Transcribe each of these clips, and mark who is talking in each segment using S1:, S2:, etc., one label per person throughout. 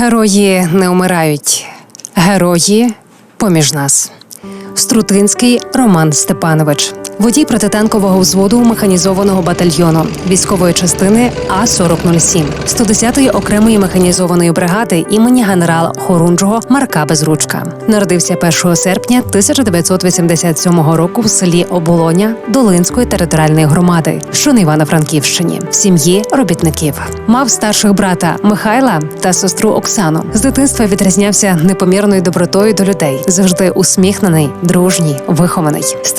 S1: Герої не умирають, герої поміж нас. Струтинський Роман Степанович, водій протитанкового взводу механізованого батальйону військової частини А 4007 110-ї окремої механізованої бригади імені генерала Хорунжого Марка Безручка. Народився 1 серпня 1987 року в селі Оболоня Долинської територіальної громади, що на Івано-Франківщині, в сім'ї робітників. Мав старших брата Михайла та сестру Оксану. З дитинства відрізнявся непомірною добротою до людей, завжди усміхнений, дружній, вихований. З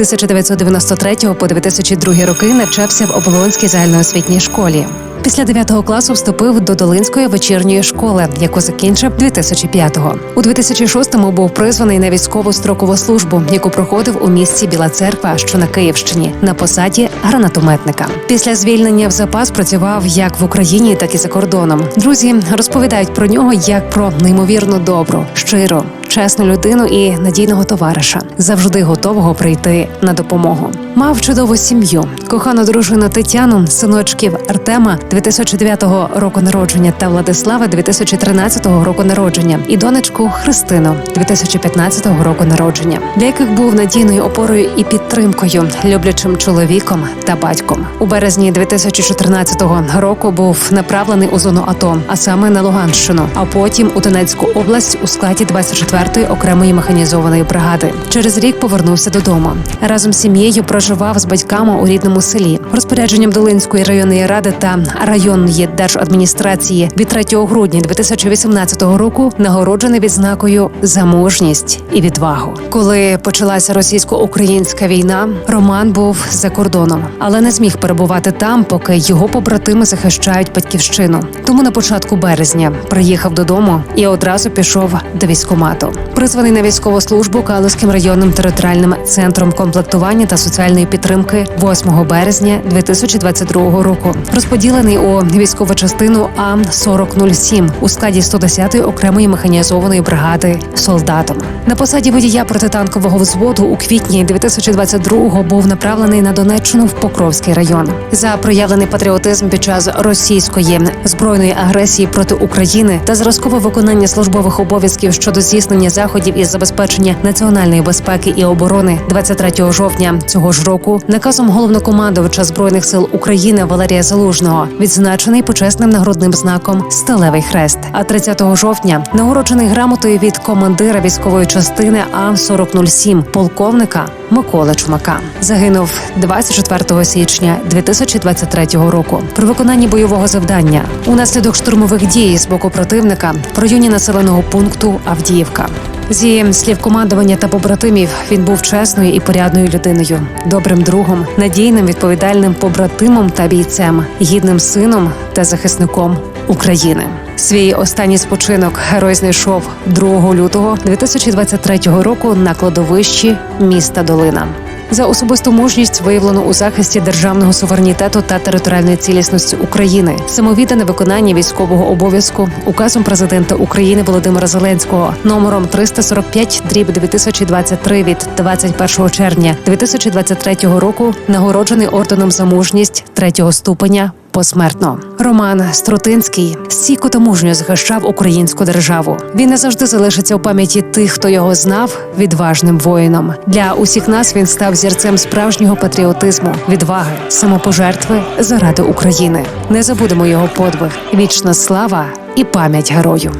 S1: 1993 по 2002 роки навчався в Оболонській загальноосвітній школі. Після 9 класу вступив до Долинської вечірньої школи, яку закінчив 2005-го. У 2006-му був призваний на військову строкову службу, яку проходив у місті Біла Церква, що на Київщині, на посаді гранатометника. Після звільнення в запас працював як в Україні, так і за кордоном. Друзі розповідають про нього як про неймовірно добру, щиру, чесну людину і надійного товариша, завжди готового прийти на допомогу. Мав чудову сім'ю, кохану дружину Тетяну, синочків Артема 2009 року народження та Владислава 2013 року народження, і донечку Христину 2015 року народження, для яких був надійною опорою і підтримкою, люблячим чоловіком та батьком. У березні 2014 року був направлений у зону АТО, а саме на Луганщину, а потім у Донецьку область у складі 24-ї окремої механізованої бригади. Через рік повернувся додому. Разом з сім'єю проживав з батьками у рідному селі. Розпорядженням Долинської районної ради та районної держадміністрації від 3 грудня 2018 року нагороджений відзнакою за мужність і відвагу. Коли почалася російсько-українська війна, Роман був за кордоном, але не зміг перебувати там, поки його побратими захищають батьківщину. Тому на початку березня приїхав додому і одразу пішов до Призваний на військову службу Калузьким районним територіальним центром комплектування та соціальної підтримки 8 березня 2022 року. Розподілений у військову частину А 4007 у складі 110-ї окремої механізованої бригади солдатом. На посаді водія протитанкового взводу у квітні 2022-го був направлений на Донеччину в Покровський район за проявлений патріотизм під час російської збройної агресії проти України та зразкове виконання службових обов'язків щодо здійснення заходів із забезпечення національної безпеки і оборони 23 жовтня цього ж року наказом головнокомандувача збройних сил України Валерія Залужного відзначений почесним нагрудним знаком Сталевий хрест. А 30 жовтня нагороджений грамотою від командира військової частини А 4007 полковника Миколи Чумака. Загинув 24 січня 2023 року при виконанні бойового завдання унаслідок штурмових дій з боку противника в районі населеного пункту Авдіївка. Зі слів командування та побратимів він був чесною і порядною людиною, добрим другом, надійним відповідальним побратимом та бійцем, гідним сином та захисником України. Свій останній спочинок герой знайшов 2 лютого 2023 року на кладовищі міста Долина. За особисту мужність виявлено у захисті державного суверенітету та територіальної цілісності України, самовіддане виконання військового обов'язку указом президента України Володимира Зеленського номером 345 дріб 2023 від 21 червня 2023 року нагороджений орденом за мужність третього ступеня. Посмертно Роман Струтинський стійко та мужньо захищав українську державу. Він не завжди залишиться у пам'яті тих, хто його знав, відважним воїном. Для усіх нас він став зірцем справжнього патріотизму, відваги, самопожертви заради України. Не забудемо його подвиг, вічна слава і пам'ять герою.